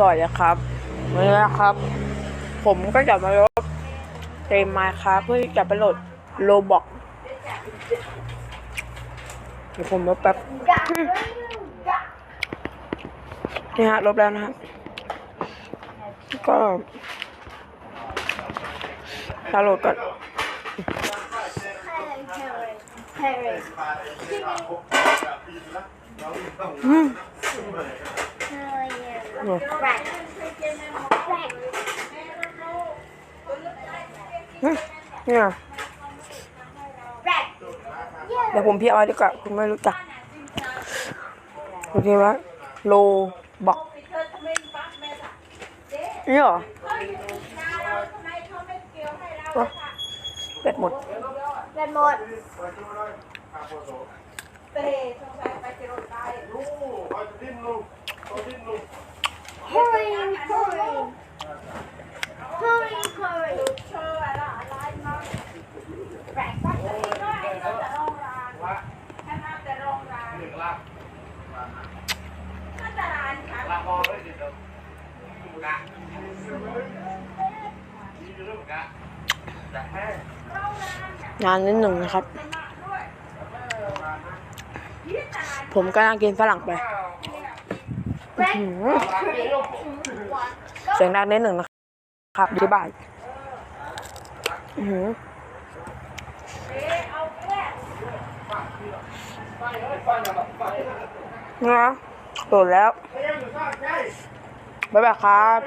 สวัสดีครับวันนี้นะครับ ผมก็จะมาลบเกมมาครับเพื่อที่จะไปโหลดโลบอกเดี๋ยวผมลบแป๊บนี่ฮะลบแล้วนะครับ ก็ดาวโหลดก่อนอืม เนี่ย Right. เดี๋ยวผมพี่เอาไว้ดีกว่าคุณไม่รู้จักโอเคไหมโลบอกนี่เหรอวะเป็ดหมด Red mode. Hurry, hurry. Hurry, hurry. Right. งานนิ นานนิดหนึ่งนะครับ ผมก็นั่งกินฝรั่งไป เสียงดังนิดหนึ่งนะครับอธิบายอื้อหือนะโดดแล้ว บ๊ายบายครับ